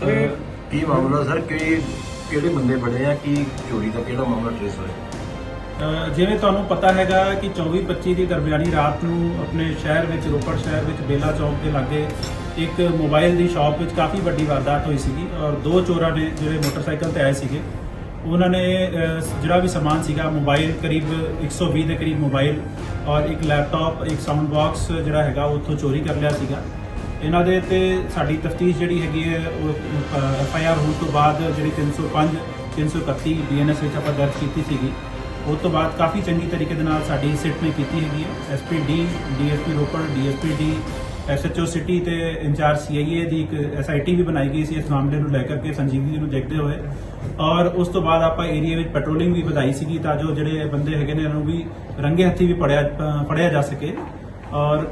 Sir ਕੀ ਮਾਮਲਾ sir? ਕਿ ਕਿਹੜੇ ਬੰਦੇ ਫੜੇ ਆ? ਕੀ ਚੋਰੀ ਦਾ ਕਿਹੜਾ ਮਾਮਲਾ ਟ੍ਰੇਸ ਹੋਇਆ? ਜਿਵੇਂ ਤੁਹਾਨੂੰ ਪਤਾ ਹੈਗਾ ਕਿ 24-25 ਦੀ ਦਰਮਿਆਨੀ ਰਾਤ ਨੂੰ ਆਪਣੇ ਸ਼ਹਿਰ ਵਿੱਚ ਰੋਪੜ ਸ਼ਹਿਰ ਵਿੱਚ ਬੇਲਾ ਚੌਂਕ ਦੇ ਲਾਗੇ ਇੱਕ ਮੋਬਾਈਲ ਦੀ ਸ਼ਾਪ ਵਿੱਚ ਕਾਫੀ ਵੱਡੀ ਵਾਰਦਾਤ ਹੋਈ ਸੀਗੀ ਔਰ ਦੋ ਚੋਰਾਂ ਨੇ ਜਿਹੜੇ ਮੋਟਰਸਾਈਕਲ ਤੇ ਆਏ ਸੀਗੇ ਉਹਨਾਂ ਨੇ ਅ, ਜਿਹੜਾ ਵੀ ਸਮਾਨ ਸੀਗਾ ਮੋਬਾਈਲ ਕਰੀਬ 120 ਦੇ ਕਰੀਬ ਮੋਬਾਈਲ ਔਰ ਇੱਕ ਲੈਪਟਾਪ ਇੱਕ ਸਾਊਂਡ ਬਾਕਸ ਜਿਹੜਾ ਹੈਗਾ ਉੱਥੋਂ ਚੋਰੀ ਕਰ ਲਿਆ ਸੀਗਾ। ਇਹਨਾਂ ਦੇ ਤੇ ਸਾਡੀ ਤਫਤੀਸ਼ ਜਿਹੜੀ ਹੈਗੀ ਹੈ ਉਹ ਐਫ ਆਈ ਆਰ ਹੋਣ ਤੋਂ ਬਾਅਦ ਜਿਹੜੀ 305 331 ਬੀਐਨਐਸ ਵਿੱਚ ਆਪਾਂ ਦਰਜ ਕੀਤੀ ਸੀਗੀ ਉਸ ਤੋਂ ਬਾਅਦ ਕਾਫੀ ਚੰਗੀ ਤਰੀਕੇ ਦੇ ਨਾਲ ਸਾਡੀ ਸਿਟ ਨੇ ਕੀਤੀ ਹੈਗੀ ਹੈ। SP D DSP Ropar DSP D SHO city ਤੇ ਇੰਚਾਰਜ ਸੀਆਈਏ ਦੀ ਇੱਕ ਐਸਆਈਟੀ ਵੀ ਬਣਾਈ ਗਈ ਸੀ ਇਸ ਮਾਮਲੇ ਨੂੰ ਲੈ ਕਰਕੇ ਸੰਜੀਵਗੀ ਨੂੰ ਦੇਖਦੇ ਹੋਏ। ਔਰ ਉਸ ਤੋਂ ਬਾਅਦ ਆਪਾਂ ਏਰੀਆ ਵਿੱਚ ਪੈਟਰੋਲਿੰਗ ਵੀ ਵਧਾਈ ਸੀਗੀ ਤਾਂ ਜੋ ਜਿਹੜੇ ਬੰਦੇ ਹੈਗੇ ਨੇ ਇਹਨਾਂ ਨੂੰ ਵੀ ਰੰਗੇ ਹੱਥੀ ਵੀ ਫੜਿਆ ਅ, ਫੜਿਆ ਜਾ ਸਕੇ। ਔਰ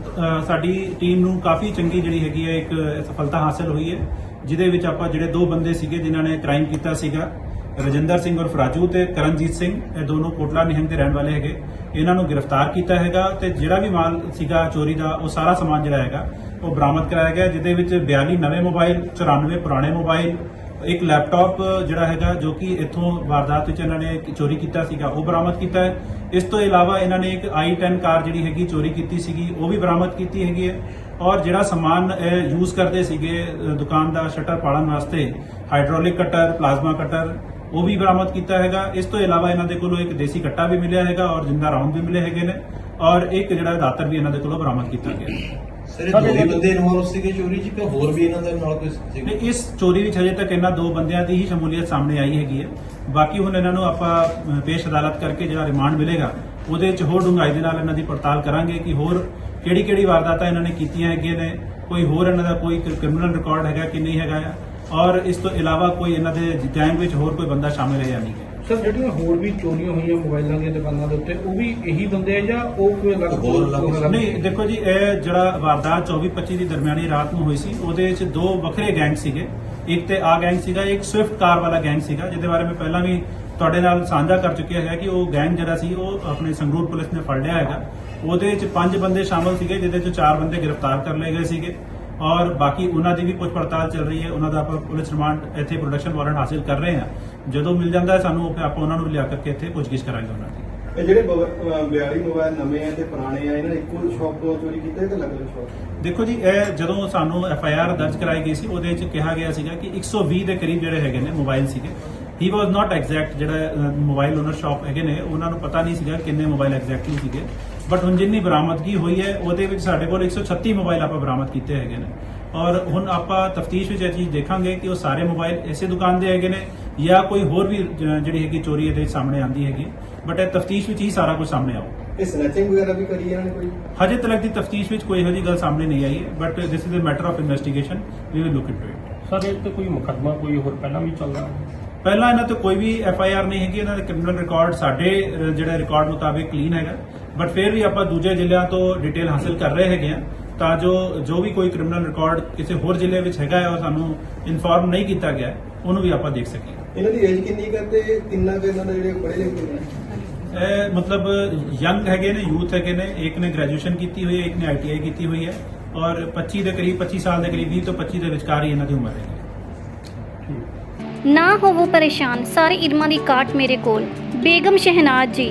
ਸਾਡੀ ਟੀਮ ਨੂੰ ਕਾਫੀ ਚੰਗੀ ਜਿਹੜੀ ਹੈਗੀ ਹੈ ਇੱਕ ਸਫਲਤਾ ਹਾਸਲ ਹੋਈ ਹੈ, ਜਿਹਦੇ ਵਿੱਚ ਆਪਾਂ ਜਿਹੜੇ ਦੋ ਬੰਦੇ ਸੀਗੇ ਜਿਨ੍ਹਾਂ ਨੇ ਕ੍ਰਾਈਮ ਕੀਤਾ ਸੀਗਾ, ਰਜਿੰਦਰ ਸਿੰਘ ਔਰ ਫਰਾਜੂ ਤੇ ਕਰਨਜੀਤ ਸਿੰਘ, ਇਹ ਦੋਨੋਂ ਕੋਟਲਾ ਨਿਹੰਗ ਦੇ ਰਹਿਣ ਵਾਲੇ ਹੈਗੇ। ਇਹਨਾਂ ਨੂੰ ਗ੍ਰਿਫਤਾਰ ਕੀਤਾ ਹੈਗਾ ਤੇ ਜਿਹੜਾ ਵੀ ਮਾਲ ਸੀਗਾ ਚੋਰੀ ਦਾ, ਉਹ ਸਾਰਾ ਸਮਾਨ ਜਿਹੜਾ ਹੈਗਾ, ਉਹ ਬਰਾਮਦ ਕਰਾਇਆ ਗਿਆ, ਜਿਹਦੇ ਵਿੱਚ 42 ਨਵੇਂ ਮੋਬਾਈਲ 94 ਪੁਰਾਣੇ ਮੋਬਾਈਲ ਇੱਕ ਲੈਪਟਾਪ ਜਿਹੜਾ ਹੈਗਾ ਜੋ ਕਿ ਇੱਥੋਂ ਵਾਰਦਾਤ ਵਿੱਚ ਇਹਨਾਂ ਨੇ ਚੋਰੀ ਕੀਤਾ ਸੀਗਾ, ਉਹ ਬਰਾਮਦ ਕੀਤਾ ਹੈ। ਇਸ ਤੋਂ ਇਲਾਵਾ ਇਹਨਾਂ ਨੇ ਇੱਕ i10 ਕਾਰ ਜਿਹੜੀ ਹੈਗੀ ਚੋਰੀ ਕੀਤੀ ਸੀਗੀ, ਉਹ ਵੀ ਬਰਾਮਦ ਕੀਤੀ ਹੈਗੀ ਹੈ। ਔਰ ਜਿਹੜਾ ਸਮਾਨ ਯੂਜ਼ ਕਰਦੇ ਸੀਗੇ ਦੁਕਾਨ ਦਾ ਸ਼ਟਰ ਪਾੜਨ ਵਾਸਤੇ ਹਾਈਡ੍ਰੋਲਿਕ ਕਟਰ ਪਲਾਜ਼ਮਾ ਕਟਰ ਉਹ ਵੀ ਬਰਾਮਦ ਕੀਤਾ ਹੈਗਾ। ਇਸ ਤੋਂ ਇਲਾਵਾ ਇਹਨਾਂ ਦੇ ਕੋਲੋਂ ਇੱਕ ਦੇਸੀ ਕੱਟਾ ਵੀ ਮਿਲਿਆ ਹੈਗਾ ਔਰ ਜਿੰਦਾ ਰਾਉਂਡ ਵੀ ਮਿਲੇ ਹੈਗੇ ਨੇ। ਔਰ ਇੱਕ ਜਿਹੜਾ ਦਾਤਰ ਵੀ ਇਹਨਾਂ ਦੇ ਕੋਲੋਂ ਬਰਾਮਦ ਕੀਤਾ ਗਿਆ। ਸਰ ਇਹ ਦੋ ਹੀ ਬੰਦੇ ਇਨਵੋਲਵ ਸੀਗੇ ਚੋਰੀ 'ਚ ਕਿ ਹੋਰ ਵੀ ਇਹਨਾਂ ਦੇ ਨਾਲ ਕੋਈ ਸੀਗਾ ਨਹੀਂ ਇਸ ਚੋਰੀ ਵਿੱਚ ਹਜੇ ਤੱਕ ਇਹਨਾਂ ਦੋ ਬੰਦਿਆਂ ਦੀ ਹੀ ਸ਼ਮੂਲੀਅਤ ਸਾਹਮਣੇ ਆਈ ਹੈਗੀ ਹੈ ਬਾਕੀ ਹੁਣ ਇਹਨਾਂ ਨੂੰ ਆਪਾਂ ਅ, ਪੇਸ਼ ਅਦਾਲਤ ਕਰਕੇ ਜਿਹੜਾ ਰਿਮਾਂਡ ਮਿਲੇਗਾ ਉਹਦੇ ਵਿੱਚ ਹੋਰ ਡੂੰਘਾਈ ਦੇ ਨਾਲ ਇਹਨਾਂ ਦੀ ਪੜਤਾਲ ਕਰਾਂਗੇ ਕਿ ਹੋਰ ਕਿਹੜੀ ਕਿਹੜੀ ਵਾਰਦਾਤਾਂ ਇਹਨਾਂ ਨੇ ਕੀਤੀਆਂ ਹੈਗੀਆਂ ਨੇ ਕੋਈ ਹੋਰ ਇਹਨਾਂ ਦਾ ਕੋਈ ਕ੍ਰਿਮੀਨਲ ਰਿਕਾਰਡ ਹੈਗਾ ਕਿ ਨਹੀਂ ਹੈਗਾ ਆ। ਔਰ ਇਸ ਤੋਂ ਇਲਾਵਾ ਕੋਈ ਇਹਨਾਂ ਦੇ ਗੈਂਗ ਵਿੱਚ ਹੋਰ ਕੋਈ ਬੰਦਾ ਸ਼ਾਮਿਲ ਹੈ ਜਾਂ ਨਹੀਂ ਹੈ ਸਰ ਜਿਹੜੀਆਂ ਹੋਰ ਵੀ ਚੋਰੀਆਂ ਹੋਈਆਂ ਮੋਬਾਈਲਾਂ ਦੀਆਂ ਦੁਕਾਨਾਂ ਦੇ ਉੱਤੇ ਉਹ ਵੀ ਇਹੀ ਬੰਦੇ ਆ ਜਾਂ ਉਹ ਕੋਈ ਅਲੱਗ ਹੋਰ ਅਲੱਗ- ਨਹੀਂ ਦੇਖੋ ਜੀ ਇਹ ਜਿਹੜਾ ਵਾਰਦਾਤ 24-25 ਦੀ ਦਰਮਿਆਨੀ ਰਾਤ ਨੂੰ ਹੋਈ ਸੀ ਉਹਦੇ ਵਿੱਚ ਦੋ ਵੱਖਰੇ ਗੈਂਗ ਸੀਗੇ। ਇੱਕ ਤੇ ਆ ਗੈਂਗ ਸੀਗਾ ਇੱਕ ਸਵਿਫਟ ਕਾਰ ਵਾਲਾ ਗੈਂਗ ਸੀਗਾ ਜਿਹਦੇ ਬਾਰੇ ਮੈਂ ਪਹਿਲਾਂ ਵੀ ਤੁਹਾਡੇ ਨਾਲ ਸਾਂਝਾ ਕਰ ਚੁੱਕਿਆ ਹੈਗਾ ਕਿ ਉਹ ਗੈਂਗ ਜਿਹੜਾ ਸੀ ਉਹ ਆਪਣੇ ਸੰਗਰੂਰ ਪੁਲਿਸ ਨੇ ਫੜ ਲਿਆ ਹੈਗਾ। ਉਹਦੇ ਵਿੱਚ ਪੰਜ ਬੰਦੇ ਸ਼ਾਮਲ ਸੀਗੇ ਜਿਹਦੇ ਚ ਚਾਰ ਬੰਦੇ ਗ੍ਰਿਫਤਾਰ ਕਰ ਲਏ ਗਏ ਸੀਗੇ। ਔਰ ਬਾਕੀ ਉਹਨਾਂ ਦੀ ਵੀ ਪੁੱਛ ਪੜਤਾਲ ਚੱਲ ਰਹੀ ਹੈ ਉਹਨਾਂ ਦਾ ਆਪਾਂ ਪੁਲਿਸ ਰਿਮਾਂਡ ਇੱਥੇ ਪ੍ਰੋਡਕਸ਼ਨ ਵਾਰੰਟ ਹਾਸਿਲ ਕਰ ਰਹੇ ਹਾਂ। ਜਦੋਂ ਮਿਲ ਜਾਂਦਾ ਹੈ ਸਾਨੂੰ ਆਪਾਂ ਉਹਨਾਂ ਨੂੰ ਲਿਆ ਕਰਕੇ ਇੱਥੇ ਪੁੱਛਗਿੱਛ ਕਰਾਂਗੇ ਉਹਨਾਂ ਦੀ। ਇਹ ਜਿਹੜੇ ਬ- ਅਹ 42 ਮੋਬਾਈਲ ਨਵੇਂ ਆ ਤੇ ਪੁਰਾਣੇ ਆ ਇਹਨਾਂ ਨੇ ਇੱਕੋ ਸ਼ਾਪ ਤੋਂ ਚੋਰੀ ਕੀਤੇ ਕਿ ਅਲੱਗ-ਅਲੱਗ ਸ਼ਾਪ ਦੇਖੋ ਜੀ ਇਹ ਜਦੋਂ ਸਾਨੂੰ ਐਫ ਆਈ ਆਰ ਦਰਜ ਕਰਾਈ ਗਈ ਸੀ ਉਹਦੇ ਵਿੱਚ ਕਿਹਾ ਗਿਆ ਸੀਗਾ ਕਿ 120 ਦੇ ਕਰੀਬ ਜਿਹੜੇ ਹੈਗੇ ਨੇ ਮੋਬਾਈਲ ਸੀਗੇ ਹੀ ਵਾਸ ਨਾਟ ਐਗਜ਼ੈਕਟ ਜਿਹੜਾ ਮੋਬਾਈਲ ਓਨਰ ਸ਼ਾਪ ਹੈਗੇ ਨੇ ਉਹਨਾਂ ਨੂੰ ਪਤਾ ਨਹੀਂ ਸੀਗਾ ਕਿੰਨੇ ਮੋਬਾਈਲ ਐਗਜ਼ੈਕਟਲੀ ਸੀਗੇ। ਬਟ ਹੁਣ ਜਿੰਨੀ ਬਰਾਮਦਗੀ ਹੋਈ ਹੈ ਉਹਦੇ ਵਿੱਚ ਸਾਡੇ ਕੋਲ 136 ਮੋਬਾਈਲ ਆਪਾਂ ਬਰਾਮਦ ਕੀਤੇ ਹੈਗੇ ਨੇ। ਔਰ ਹੁਣ ਆਪਾਂ ਤਫਤੀਸ਼ ਵਿੱਚ ਇਹ ਚੀਜ਼ ਦੇਖਾਂਗੇ ਕਿ ਉਹ ਸਾਰੇ ਮੋਬਾਈਲ ਇਸੇ ਦੁਕਾਨ ਦੇ ਹੈਗੇ ਨੇ ਜਾਂ ਕੋਈ ਹੋਰ ਵੀ ਜ- ਜਿਹੜੀ ਹੈਗੀ ਚੋਰੀ ਇਹਦੇ ਸਾਹਮਣੇ ਆਂਦੀ ਹੈਗੀ। ਬਟ ਇਹ ਤਫਤੀਸ਼ ਵਿੱਚ ਹੀ ਸਾਰਾ ਕੁਝ ਸਾਹਮਣੇ ਆਊ ਇਹ ਸਨੈਚਿੰਗ ਵਗੈਰਾ ਵੀ ਕਰੀ ਇਹਨਾਂ ਨੇ ਕੋਈ? ਹਜੇ ਤੱਕ ਦੀ ਤਫਤੀਸ਼ ਵਿੱਚ ਕੋਈ ਇਹੋ ਜਿਹੀ ਗੱਲ ਸਾਹਮਣੇ ਨਹੀਂ ਆਈ ਹੈ but this is a matter of investigation we will look into it sir ਇਹ ਤੇ ਕੋਈ ਮੁਕੱਦਮਾ ਕੋਈ ਹੋਰ ਪਹਿਲਾਂ ਵੀ ਚੱਲਦਾ ਪਹਿਲਾਂ ਇਹਨਾਂ ਤੇ ਕੋਈ ਵੀ ਐਫ ਆਈ ਆਰ ਨਹੀਂ ਹੈਗੀ ਇਹਨਾਂ ਦਾ ਕ੍ਰਿਮੀਨਲ ਰਿਕਾਰਡ ਸਾਡੇ ਜਿਹੜੇ ਰਿਕਾਰਡ ਮੁਤਾਬਿਕ ਕਲੀਨ ਹੈਗਾ। ਬਟ ਫਿਰ ਵੀ ਆਪਾਂ ਦੂਜੇ ਜ਼ਿਲ੍ਹਿਆਂ ਤੋਂ ਡਿਟੇਲ ਹਾਸਲ ਕਰ ਰਹੇ ਹੈਗੇ ਆ ਤਾਂ ਜੋ ਜੋ ਵੀ ਕੋਈ ਕ੍ਰਿਮੀਨਲ ਰਿਕਾਰਡ ਕਿਸੇ ਹੋਰ ਜ਼ਿਲ੍ਹੇ ਵਿੱਚ ਹੈਗਾ ਹੈ ਔਰ ਸਾਨੂੰ ਇਨਫੋਰਮ ਨਹੀਂ ਕੀਤਾ ਗਿਆ ਉਹਨੂੰ ਵੀ ਆਪਾਂ ਦੇਖ ਸਕੀਏ ਇਹਨਾਂ ਦੀ ਏਜ ਕਿੰਨੀ ਕਰਦੇ ਕਿੰਨਾ ਕੁ ਇਹਨਾਂ ਦੇ ਜਿਹੜੇ ਪੜ੍ਹੇ ਲਿਖੇ ਨੇ ਇਹ ਮਤਲਬ ਯੰਗ ਹੈਗੇ ਨੇ ਯੂਥ ਹੈਗੇ ਨੇ ਇੱਕ ਨੇ ਗ੍ਰੈਜੂਏਸ਼ਨ ਕੀਤੀ ਹੋਈ ਹੈ ਇੱਕ ਨੇ ਆਈਟੀਆਈ ਕੀਤੀ ਹੋਈ ਹੈ ਔਰ 25 ਦੇ ਕਰੀਬ 25 ਸਾਲ ਦੇ ਕਰੀਬ 20 ਤੋਂ 25 ਦੇ ਵਿਚਕਾਰ ਹੀ ਇਹਨਾਂ ਦੀ ਉਮਰ ਹੈ ਨਾ ਹੋਵੋ ਪਰੇਸ਼ਾਨ ਸਾਰੇ ਇਲਮਾਂ ਦੀ ਕਾਟ ਮੇਰੇ ਕੋਲ ਬੇਗਮ ਸ਼ਹਿਨਾਜ਼ ਜੀ